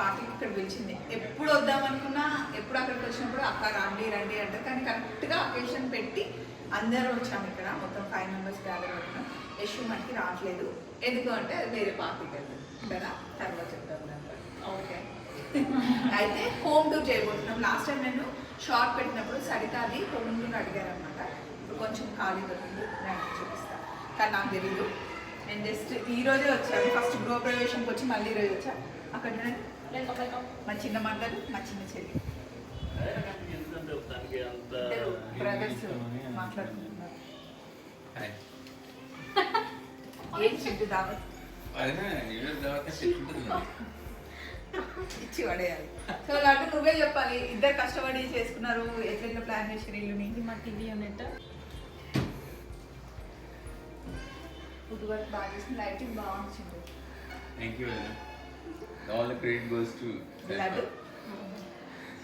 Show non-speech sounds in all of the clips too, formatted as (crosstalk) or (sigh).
పిలిచింది. ఎప్పుడు వద్దాం అనుకున్నా ఎప్పుడు అక్కడికి వచ్చినప్పుడు అక్క రండి రండి అంటారు. కానీ కరెక్ట్గా అకేషన్ పెట్టి అందరూ వచ్చాము ఇక్కడ. మొత్తం ఫైవ్ మెంబర్స్ గ్యాదర్ అవుతున్నాం యశు మనకి రావట్లేదు. ఎందుకు అంటే అది వేరే పార్టీకి వెళ్తుంది కదా? తర్వాత చెప్తాం ఓకే అయితే హోమ్ టూర్ చేయబోతున్నాం. లాస్ట్ టైం నేను షార్ట్ పెట్టినప్పుడు సరితాది హోమ్ టూర్ అడిగారు అనమాట ఇప్పుడు కొంచెం ఖాళీ దొరికింది నేను చూపిస్తాను కానీ నాకు తెలీదు. నేను జస్ట్ ఈ రోజే వచ్చాను. ఫస్ట్ గృహప్రవేశంకి వచ్చి మళ్ళీ ఈ రోజు వచ్చాను అక్కడ మా చిన్న మండలు మా చిన్న చెల్లి. బ్రదర్స్ మాట్లాడుకుంటున్నారు. ఏం చింటు దావత్ ఇచ్చి పడేయాలి. సో అంటే నువ్వే చెప్పాలి ఇద్దరు కష్టపడి చేసుకున్నారు ఎట్లెట్లా ప్లాన్ చేసి ఇల్లుని ఇది మా టీవీ యూనిట్ ఫుడ్ వర్క్ బాగా చేసి లైటింగ్ బాగుంది Chintu Thank you. All the credit goes to Laddu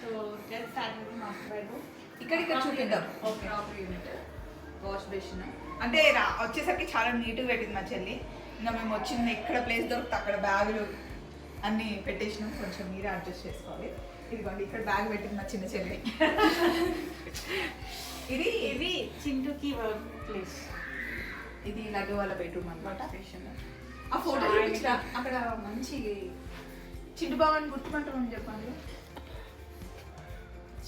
so get started master bedroom ఇక్కడ ఇక్కడ చూపిద్దాం. Okay proper unit wash basin అంటే రా వచ్చేసరికి చాలా నీట్గా పెట్టింది మా చెల్లి. ఇంకా మేము వచ్చింది ఎక్కడ ప్లేస్ దొరికితే అక్కడ బ్యాగులు అన్నీ పెట్టేసినాం. కొంచెం మీరే అడ్జస్ట్ చేసుకోవాలి. ఇదిగోండి ఇక్కడ బ్యాగ్ పెట్టింది మా చిన్న చెల్లి. (laughs) ఇది? ఇది చింటూకి వర్క్ ప్లేస్ ఇది లడ్డు వాళ్ళ బెడ్రూమ్ అనమాట. ఆ ఫోటో అక్కడ మంచి చింటు బావని గుర్తుపట్టమని చెప్పండి.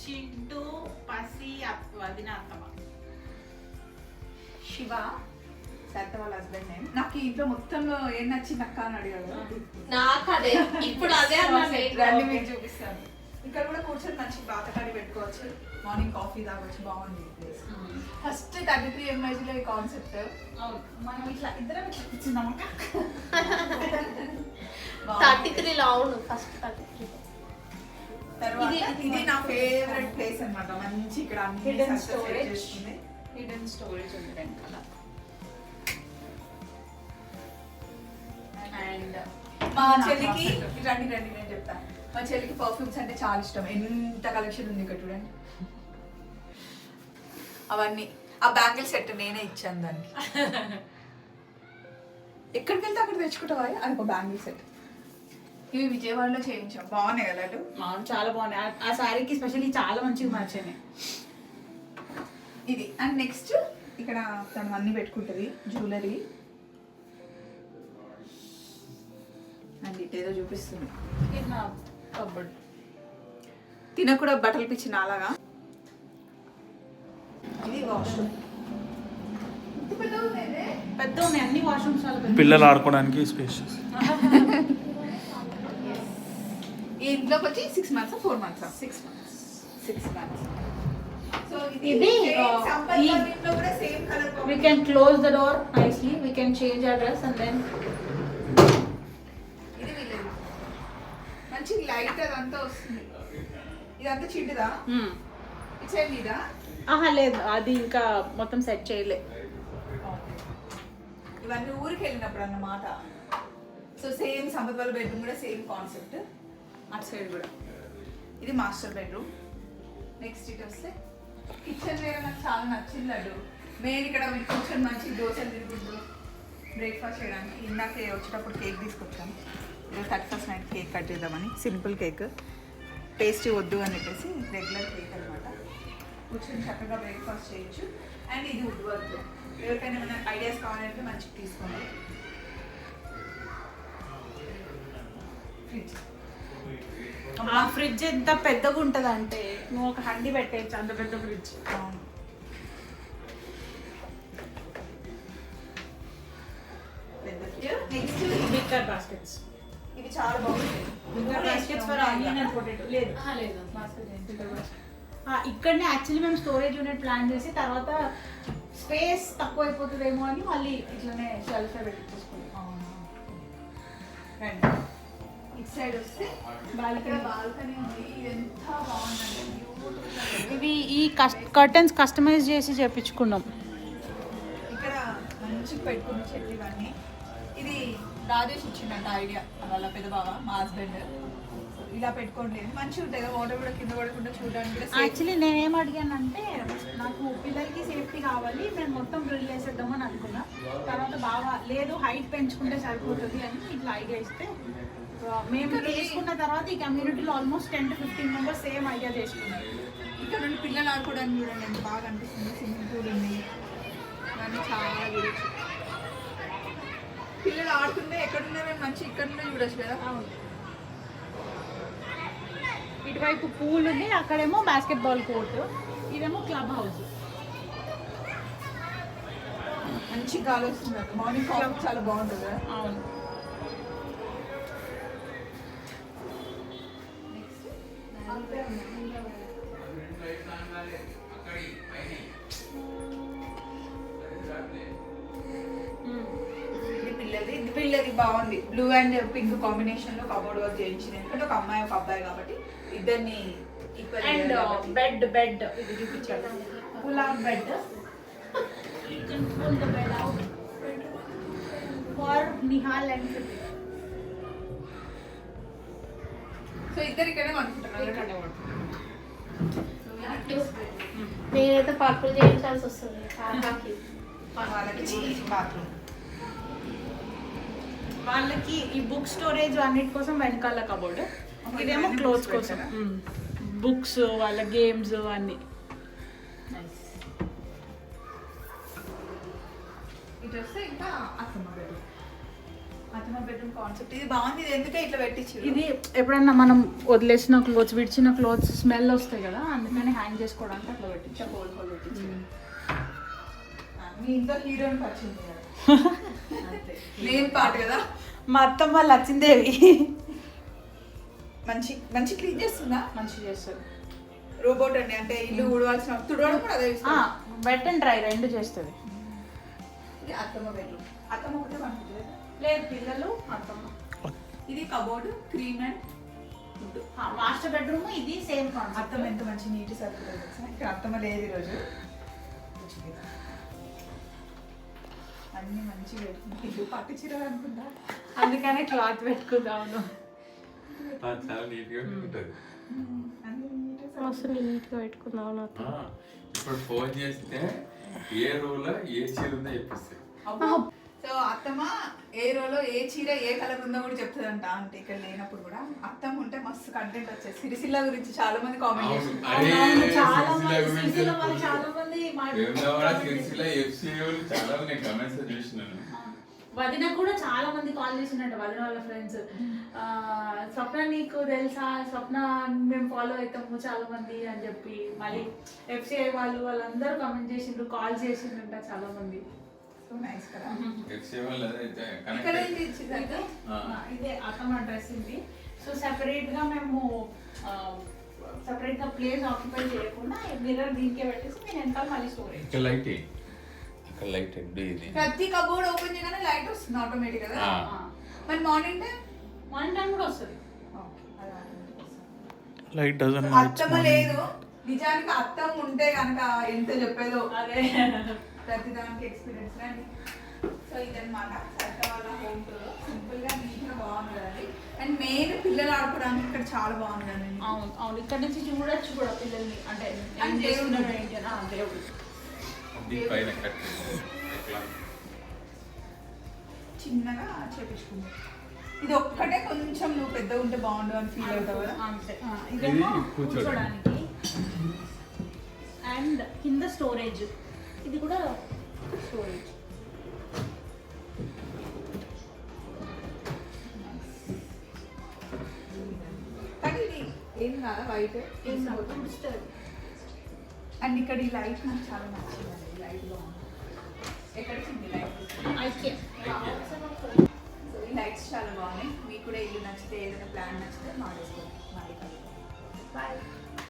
చింటూ పసి వదిన అత్తమ్మ. శివ సరిత వాళ్ళ హస్బెండ్ నేమ్. నాకు ఈ ఇంట్లో మొత్తంలో ఏం నచ్చింది అక్క అని అడిగాడు. నాకు అదే. ఇప్పుడు అదే అన్నాను రండి మీకు చూపిస్తాను. ఇక్కడ కూడా కూర్చొని మంచి బాతకాడి పెట్టుకోవచ్చు. మార్నింగ్ కాఫీ తాగొచ్చు బాగుంది. ప్లేస్ ఫస్ట్ థర్టీ త్రీ ఎంఐజీలో ఈ కాన్సెప్ట్ అవును. మనం ఇట్లా ఇద్దరం ఇట్లా కూర్చున్నాం (laughs) థర్టీ త్రీలో అవును ఫస్ట్ థర్టీ త్రీ. తర్వాత ఇది- నా ఫేవరెట్ ప్లేస్ అన్నమాట. మంచి ఇక్కడ అన్ని. చేస్తుంది హిడెన్ స్టోరేజ్ ఉంది వెనకాల. అండ్ మా చెల్లికి రండి రండి నేను చెప్తా. మా చెల్లికి పర్ఫ్యూమ్స్ అంటే చాలా ఇష్టం. ఎంత కలెక్షన్ ఉంది ఇక్కడ చూడండి. అవన్నీ. ఆ బ్యాంగిల్ సెట్ నేనే ఇచ్చాను దానికి. (laughs) ఎక్కడికి వెళ్తే అక్కడ తెచ్చుకుంటావా? అది ఒక బ్యాంగిల్ సెట్ ఇవి విజయవాడలో చేయించాం. బాగున్నాయి కదా అటు అవును చాలా బాగున్నాయి. ఆ- శారీకి స్పెషల్లీ చాలా మంచిగా మార్చాయి ఇది. అండ్ నెక్స్ట్ ఇక్కడ తను అన్ని పెట్టుకుంటుంది జ్యువెలరీ అండ్ ఇటేదో చూపిస్తుంది. ఇది నా కబర్డ్ తినకు కూడా బట్టలు పిచ్చి నాలాగా. ఇది వాష్రూమ్ పెద్ద ఉన్నాయి అన్ని వాష్రూమ్స్ పిల్లలు ఆడుకోవడానికి స్పేషియస్ ఈ ఇంట్లోకి వచ్చి six months four months six months six months so ఇది, same సంపత్ ఈ- వాళ్ళ ఇంట్లో కూడా same colour we can close the door nicely. We can change our dress and then ఇది వీళ్ళది. మంచి లైట్ అదంతా వస్తుంది. ఇదంతా చిడ్డుదా ఇదా ఆహా లేదు. అది ఇంకా మొత్తం సెట్ చేయలే. ఇవన్నీ ఊరికి వెళ్ళినప్పుడు అన్నమాట. సో సేమ్ సంపత్ వాళ్ళ బెడ్రూమ్ కూడా సేమ్ కాన్సెప్ట్ అటు సైడ్ కూడా. ఇది మాస్టర్ బెడ్రూమ్. నెక్స్ట్ ఇటు వస్తే కిచెన్ వేరే నాకు చాలా నచ్చింది లడ్డు. మెయిన్ ఇక్కడ మీరు కూర్చొని మంచి దోశలు తిరుగుతుండ్రు బ్రేక్ఫాస్ట్ చేయడానికి ఇందాకే వచ్చేటప్పుడు కేక్ తీసుకొచ్చాను ఈరోజు thirty first night cake cut చేద్దామని. సింపుల్ కేక్ టేస్టీ వద్దు అని చెప్పేసి రెగ్యులర్ కేక్ అనమాట కూర్చొని చక్కగా బ్రేక్ఫాస్ట్ చేయొచ్చు. అండ్ ఇది వుడ్ వర్క్ ఎవరికైనా ఏమైనా ఐడియాస్ కావాలంటే మంచిగా తీసుకోండి. ఫ్రిడ్జ్ ఆ ఫ్రిడ్జ్ ఎంత పెద్దగా ఉంటది అంటే నువ్వు ఒక హండి పెట్టేయచ్చు అంత పెద్ద ఫ్రిడ్జ్. అవును. పెద్ద నెక్స్ట్ బిక్కర్ బాస్కెట్స్ ఇది చాలా బాగుంది. Wicker baskets for onion and potato లేదు. లేదు. ఆ, ఇక్కడనే యాక్చువల్లీ మేము స్టోరేజ్ యూనిట్ ప్లాన్ చేసి తర్వాత స్పేస్ తక్కువ అయిపోతుందేమో అని మళ్ళీ ఇట్లనే షెల్ఫ్ పెట్టించుకున్నాం రండి ఇటు సైడ్ వస్తే బాల్కనీ. బాల్కనీ ఉంది. ఎంత బాగుందండి. ఇవి ఈ కర్టన్స్ కస్టమైజ్ చేసి చేపించుకున్నాం. ఇక్కడ మంచిగా పెట్టుకున్న చెట్లు ఇవన్నీ. ఇది రాజేష్ ఇచ్చిండంట ఐడియా వాళ్ళ పెద్ద బావ మా హస్బెండ్ ఇలా పెట్టుకోండి. మంచిగా ఉంటాయి కదా వాటర్ కూడా కింద పడకుండా చూడడానికి. యాక్చువల్లీ నేనేం అడిగానంటే నాకు పిల్లలకి సేఫ్టీ కావాలి మేము మొత్తం డ్రిల్ వేసేద్దామని అనుకున్నా. తర్వాత బాగా లేదు హైట్ పెంచుకుంటే సరిపోతుంది అని ఇట్లా ఐడియా ఇస్తే మేము చేసుకున్న తర్వాత ఈ కమ్యూనిటీలో almost ten to fifteen members same idea చేసుకున్నారు. ఇక్కడ నుండి పిల్లలు ఆడుకోవడానికి చూడండి ఎంత బాగా అనిపిస్తుంది స్విమ్మింగ్ పూల్ ఉంది. ఇవన్నీ చాలా చూడొచ్చు పిల్లలు ఆడుతుంటే ఎక్కడున్నారని మంచి ఇక్కడ నుండి చూడొచ్చు కదా. అవును. ఇటువైపు పూల్ ఉంది అక్కడేమో బాస్కెట్బాల్ కోర్ట్ ఇదేమో క్లబ్ హౌస్ మంచి గాలి వస్తుంది. మార్నింగ్ చాలా బాగుంటుంది అవును. ఇది పిల్లది ఇది పిల్లది బాగుంది. బ్లూ అండ్ పింక్ కాంబినేషన్లో కబోర్డ్ వర్క్ చేయించింది. ఎందుకంటే ఒక అమ్మాయి ఒక అబ్బాయి కాబట్టి ఇద్దరిని ఈక్వల్ అండ్ బెడ్ బెడ్ ఇది చూపించాడు pullout bed for Nihal and so ఇద్దరు ఇక్కడే అనుకుంటున్నారు నేనైతే పర్పుల్ చేయించాల్సి వస్తుంది. (laughs) వాళ్ళకి బాత్రూమ్ వాళ్ళకి ఈ బుక్ స్టోరేజ్ అన్నిటి కోసం వెనకాల కబోర్డ్ ఇదేమో క్లోత్స్ కోసం? బుక్స్ వాళ్ళ గేమ్స్ అన్ని. ఇటు వస్తే ఇంకా అత్తమ్మ బెడ్రూమ్ అత్తమ్మ బెడ్రూమ్ కాన్సెప్ట్ ఇది బాగుంది ఇది ఎందుకే ఇట్లా ఇది ఎప్పుడన్నా మనం వదిలేసిన క్లోత్స్ విడిచిన క్లోత్స్ స్మెల్ వస్తాయి కదా అందుకని హ్యాంగ్ చేసుకోవడానికి అట్లా పెట్టించాం హోల్ హోల్ పెట్టించారు. మీ ఇంట్లో హీరోయిన్ వచ్చింది కదా మెయిన్ పార్ట్ కదా? మా అత్తమ్మ లచ్చిందేవి మంచి మంచి క్లీన్ చేస్తుందా? మంచి చేస్తారు రోబోట్ అండి అంటే ఇల్లు ఊడవాల్సిన తుడవడం కూడా అదే. వెట్ అండ్ డ్రై రెండు చేస్తుంది. ఇది అత్తమ్మ బెడ్రూమ్ అత్తమ్మ ఒకటే పండుతుంది లేదు పిల్లలు అత్తమ్మ. ఇది cupboard cream and food. Master bedroom ఇది సేమ్ అత్తమ్మ ఎంత మంచి నీటి సరుకులు ఇక్కడ అత్తమ్మ లేదు ఈరోజు. అన్ని మంచిగా పెట్టుకుంది ఇల్లు పట్టు చీర అనుకుంటా. అందుకనే క్లాత్ పెట్టుకుందాము. చాలా నీట్గా ఉంటుంది మస్తు నీట్గా పెట్టుకున్నావు ఇప్పుడు ఫోన్ చేస్తే ఏ రోలో ఏ చీర ఉందో చెప్పిస్తాయి. సో అత్తమ్మ ఏ రోలో ఏ చీర ఏ కలర్ ఉందో కూడా చెప్తుందంట. అంటే ఇక్కడ లేనప్పుడు కూడా అత్తమ్మ ఉంటే మస్తు కంటెంట్ వచ్చేది. సిరిసిల్ల గురించి చాలా మంది కామెంట్ చాలా మంది. చాలా మంది చాలా ఉన్నాయి కమెంట్స్ చూసినాను. వదిన కూడా చాలా మంది కాల్ చేసిందంట వదిన వాళ్ళ ఫ్రెండ్స్ స్వప్న నీకు తెలుసా? స్వప్న మేము ఫాలో అవుతాము చాలా మంది అని చెప్పి. మళ్ళీ ఎఫ్సిఐ వాళ్ళు వాళ్ళందరూ కమెంట్ చేసిండ్రు కాల్ చేసిండ్రంట చాలా మంది. సో నైస్ కదా ఇక్కడ ఏంటి ఇచ్చిందంటే ఇదే అతమ డ్రెస్ ఇది. సో సెపరేట్గా మేము సెపరేట్గా ప్లేస్ ఆక్యుపై చేయకుండా మిర్రర్ దీనికే పెట్టేసి నేను వెనకాల మళ్ళీ స్టోరేజ్ ఇక్కడ లైట్ అక్కడ లైట్ ఇది. ప్రతి కబోర్డ్ ఓపెన్ చేయగానే లైట్ వస్తుంది ఆటోమేటిక్ కదా. మరి మార్నింగ్ టైం వన్ టైం కూడా వస్తుంది. Light doesn't అత్తమ్మ లేదు. నిజానికి అత్తమ్మ ఉంటే కనుక ఎంత చెప్పేదో. అదే. ప్రతి దానికి ఎక్స్పీరియన్స్ కానీ సో ఇదన్నమాట. సరిత వాళ్ళ హోమ్ టూర్ సింపుల్గా నీట్గా బాగుంది కదండి అండ్ మెయిన్ పిల్లలు ఆడుకోవడానికి ఇక్కడ చాలా బాగుంది కదండి అవును అవును. ఇక్కడ నుంచి చూడొచ్చు కూడా పిల్లల్ని అంటే చేస్తున్నారు దేవుడు. ఏంటి దేవుడు. చిన్నగా చేపించుకుంది. ఇది ఒక్కటే కొంచెం నువ్వు పెద్దగా ఉంటే బాగుండు అని ఫీల్ అవుతావు కదా? ఇదేమో ఇది కూర్చోడానికి. కూర్చోడానికి. అండ్ కింద స్టోరేజ్ ఇది కూడా ఇది. ఏం కాదా వైట్? అండ్ ఇక్కడ ఈ లైట్ నాకు చాలా నచ్చింది ఈ లైట్ బాగుంది. ఎక్కడ వచ్చింది లైట్? సో ఈ లైట్స్ చాలా బాగున్నాయి. మీకు కూడా ఇల్లు నచ్చితే ఏదైనా ప్లాన్ నచ్చితే మాట్లాడుకోండి. మళ్ళీ బాయ్.